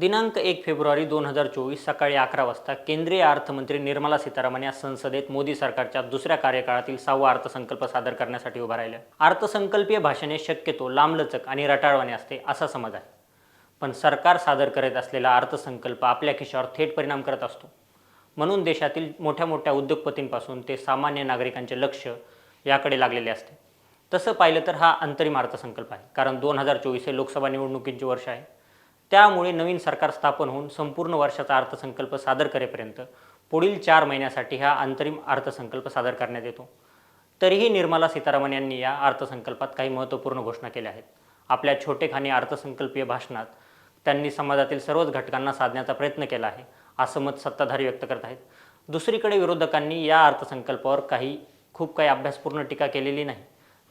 दिनांक एक फेब्रुवारी दोन हजार चोवीस सकाळी अकरा वाजता केंद्रीय अर्थमंत्री निर्मला सीतारामन या संसदेत मोदी सरकारच्या दुसऱ्या कार्यकाळातील सहावा अर्थसंकल्प सादर करण्यासाठी उभा राहिल्या अर्थसंकल्पीय भाषणे शक्यतो लांबलचक आणि रटाळवाने असते असा समज आहे. पण सरकार सादर करत असलेला अर्थसंकल्प आपल्या खिशावर थेट परिणाम करत असतो. म्हणून देशातील मोठ्या मोठ्या उद्योगपतींपासून ते सामान्य नागरिकांचे लक्ष याकडे लागलेले असते. तसं पाहिलं तर हा अंतरिम अर्थसंकल्प आहे कारण दोन हजार चोवीस हे लोकसभा निवडणुकींचे वर्ष आहे. त्यामुळे नवीन सरकार स्थापन होऊन संपूर्ण वर्षाचा अर्थसंकल्प सादर करेपर्यंत पुढील चार महिन्यासाठी हा अंतरिम अर्थसंकल्प सादर करण्यात येतो. तरीही निर्मला सीतारामन यांनी या अर्थसंकल्पात काही महत्त्वपूर्ण घोषणा केल्या आहेत. आपल्या छोटेखानी अर्थसंकल्पीय भाषणात त्यांनी समाजातील सर्वच घटकांना साधण्याचा प्रयत्न केला आहे असं मत सत्ताधारी व्यक्त करत आहेत. दुसरीकडे विरोधकांनी या अर्थसंकल्पावर काही खूप काही अभ्यासपूर्ण टीका केलेली नाही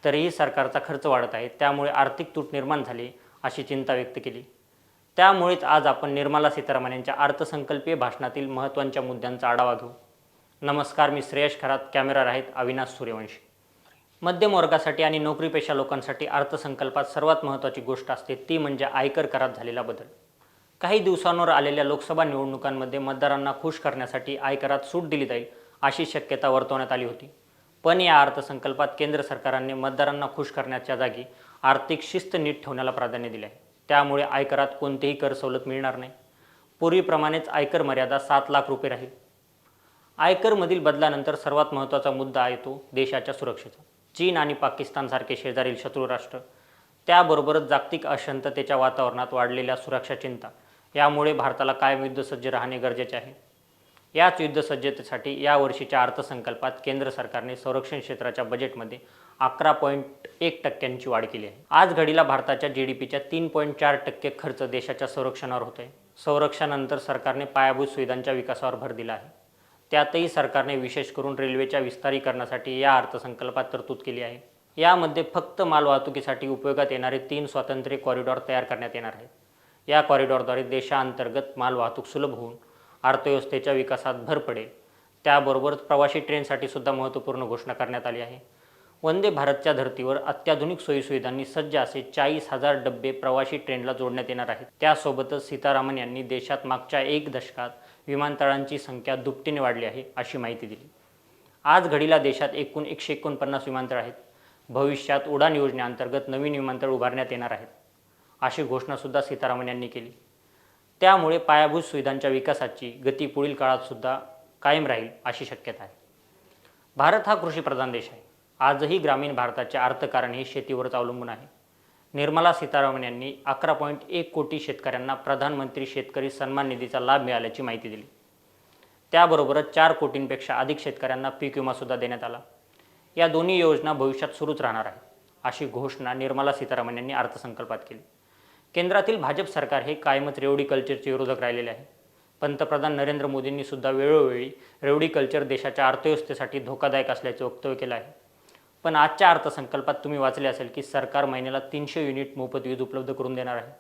तरीही सरकारचा खर्च वाढत आहे त्यामुळे आर्थिक तूट निर्माण झाली अशी चिंता व्यक्त केली. त्यामुळेच आज आपण निर्मला सीतारामन यांच्या अर्थसंकल्पीय भाषणातील महत्त्वांच्या मुद्द्यांचा आढावा घेऊ. नमस्कार मी श्रेयश खरात कॅमेरा आहेत अविनाश सूर्यवंशी. मध्यम वर्गासाठी आणि नोकरीपेशा लोकांसाठी अर्थसंकल्पात सर्वात महत्त्वाची गोष्ट असते ती म्हणजे आयकर करात झालेला बदल. काही दिवसांवर आलेल्या लोकसभा निवडणुकांमध्ये मतदारांना खुश करण्यासाठी आयकरात सूट दिली जाईल अशी शक्यता वर्तवण्यात आली होती. पण या अर्थसंकल्पात केंद्र सरकारने मतदारांना खुश करण्याच्या जागी आर्थिक शिस्त नीट ठेवण्याला प्राधान्य दिले आहे. त्यामुळे आयकरात कोणतेही कर सवलत मिळणार नाही. पूर्वीप्रमाणेच आयकर मर्यादा सात लाख रुपये राहील. आयकरमधील बदलानंतर सर्वात महत्त्वाचा मुद्दा येतो देशाच्या सुरक्षेचा. चीन आणि पाकिस्तानसारखे शेजारील शत्रू राष्ट्र त्याबरोबरच जागतिक अशांततेच्या वातावरणात वाढलेल्या सुरक्षा चिंता यामुळे भारताला कायम युद्धसज्ज राहणे गरजेचे आहे. याच युद्धसज्जतेसाठी या वर्षीच्या अर्थसंकल्पात केंद्र सरकारने संरक्षण क्षेत्राच्या बजेटमध्ये अकरा पॉईंट एक टक्क्यांची वाढ केली आहे. आज घडीला भारताच्या जी डी पीच्या तीन पॉईंट चार टक्के खर्च देशाच्या संरक्षणावर होत आहे संरक्षणानंतर सरकारने पायाभूत सुविधांच्या विकासावर भर दिला आहे. त्यातही सरकारने विशेष करून रेल्वेच्या विस्तारीकरणासाठी या अर्थसंकल्पात तरतूद केली आहे. यामध्ये फक्त मालवाहतुकीसाठी उपयोगात येणारे तीन स्वातंत्र्य कॉरिडॉर तयार करण्यात येणार आहेत. या कॉरिडॉरद्वारे देशांतर्गत मालवाहतूक सुलभ होऊन अर्थव्यवस्थेच्या विकासात भर पडेल. त्याबरोबरच प्रवासी ट्रेनसाठी सुद्धा महत्त्वपूर्ण घोषणा करण्यात आली आहे. वंदे भारतच्या धर्तीवर अत्याधुनिक सोयीसुविधांनी सज्ज असे चाळीस हजार डब्बे प्रवाशी ट्रेनला जोडण्यात येणार आहेत. त्यासोबतच सीतारामन यांनी देशात मागच्या एक दशकात विमानतळांची संख्या दुपटीने वाढली आहे अशी माहिती दिली. आज घडीला देशात एकूण एकशे एकोणपन्नास विमानतळ आहेत. भविष्यात उडान योजनेअंतर्गत नवीन विमानतळ उभारण्यात येणार आहेत अशी घोषणासुद्धा सीतारामन यांनी केली. त्यामुळे पायाभूत सुविधांच्या विकासाची गती पुढील काळातसुद्धा कायम राहील अशी शक्यता आहे. भारत हा कृषीप्रधान देश आहे. आजही ग्रामीण भारताचे अर्थकारण हे शेतीवरच अवलंबून आहे. निर्मला सीतारामन यांनी अकरा पॉईंट एक कोटी शेतकऱ्यांना प्रधानमंत्री शेतकरी सन्मान निधीचा लाभ मिळाल्याची माहिती दिली. त्याबरोबरच चार कोटींपेक्षा अधिक शेतकऱ्यांना पीक विमासुद्धा देण्यात आला. या दोन्ही योजना भविष्यात सुरूच राहणार आहे अशी घोषणा निर्मला सीतारामन यांनी अर्थसंकल्पात केली. केंद्रातील भाजप सरकार हे कायमच रेवडी कल्चरचे विरोधक राहिलेले आहे. पंतप्रधान नरेंद्र मोदींनी सुद्धा वेळोवेळी रेवडी कल्चर देशाच्या अर्थव्यवस्थेसाठी धोकादायक असल्याचे वक्तव्य केलं आहे. पण आजच्या अर्थसंकल्पात तुम्ही वाचले असेल की सरकार महिन्याला तीनशे युनिट मोफत वीज उपलब्ध करून देणार आहे.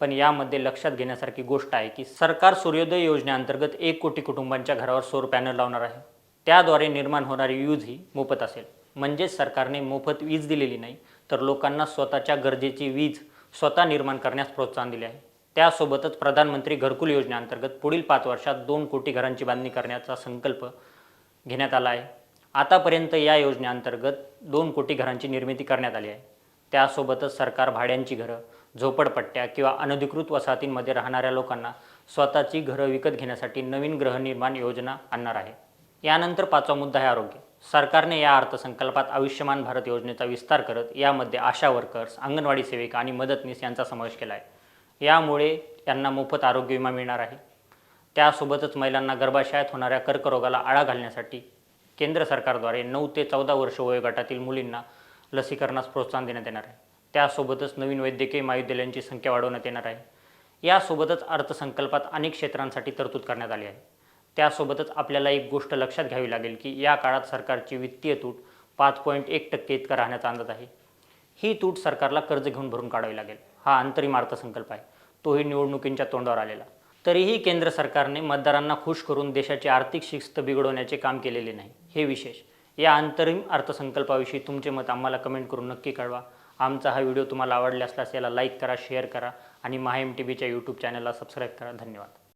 पण यामध्ये लक्षात घेण्यासारखी गोष्ट आहे की सरकार सूर्योदय योजनेअंतर्गत एक कोटी कुटुंबांच्या घरावर सौर पॅनल लावणार आहे. त्याद्वारे निर्माण होणारी वीज ही मोफत असेल. म्हणजेच सरकारने मोफत वीज दिलेली नाही तर लोकांना स्वतःच्या गरजेची वीज स्वतः निर्माण करण्यास प्रोत्साहन दिले आहे. त्यासोबतच प्रधानमंत्री घरकुल योजनेअंतर्गत पुढील पाच वर्षात दोन कोटी घरांची बांधणी करण्याचा संकल्प घेण्यात आला आहे. आतापर्यंत या योजनेअंतर्गत दोन कोटी घरांची निर्मिती करण्यात आली आहे. त्यासोबतच सरकार भाड्यांची घरं झोपडपट्ट्या किंवा अनधिकृत वसाहतींमध्ये राहणाऱ्या लोकांना स्वतःची घरं विकत घेण्यासाठी नवीन गृहनिर्माण योजना आणणार आहे. यानंतर पाचवा मुद्दा आहे आरोग्य. सरकारने या अर्थसंकल्पात आयुष्यमान भारत योजनेचा विस्तार करत यामध्ये आशा वर्कर्स अंगणवाडी सेविका आणि मदतनीस यांचा समावेश केला आहे. यामुळे त्यांना मोफत आरोग्य विमा मिळणार आहे. त्यासोबतच महिलांना गर्भाशयात होणाऱ्या कर्करोगाला आळा घालण्यासाठी केंद्र सरकारद्वारे नऊ ते चौदा वर्ष वयोगटातील मुलींना लसीकरणास प्रोत्साहन देण्यात येणार आहे. त्यासोबतच नवीन वैद्यकीय महाविद्यालयांची संख्या वाढवण्यात येणार आहे. यासोबतच अर्थसंकल्पात अनेक क्षेत्रांसाठी तरतूद करण्यात आली आहे. त्यासोबतच आपल्याला एक गोष्ट लक्षात घ्यावी लागेल की या काळात सरकारची वित्तीय तूट पाच पॉईंट एक टक्के इतका राहण्याचा अंदाज आहे. ही तूट सरकारला कर्ज घेऊन भरून काढावी लागेल. हा अंतरिम अर्थसंकल्प आहे. तोही निवडणुकींच्या तोंडावर आलेला. तरीही केंद्र सरकारने मतदारांना खुश करून देशाची आर्थिक शिस्त बिघडवण्याचे काम केलेले नाही. हे विशेष. या अंतरिम अर्थसंकल्पाविषयी तुमचे मत आम्हाला कमेंट करून नक्की कळवा. आमचा हा व्हिडिओ तुम्हाला आवडला असल्यास याला लाईक करा शेअर करा आणि महाएम टी व्हीच्या यूट्यूब चॅनलला सबस्क्राईब करा. धन्यवाद.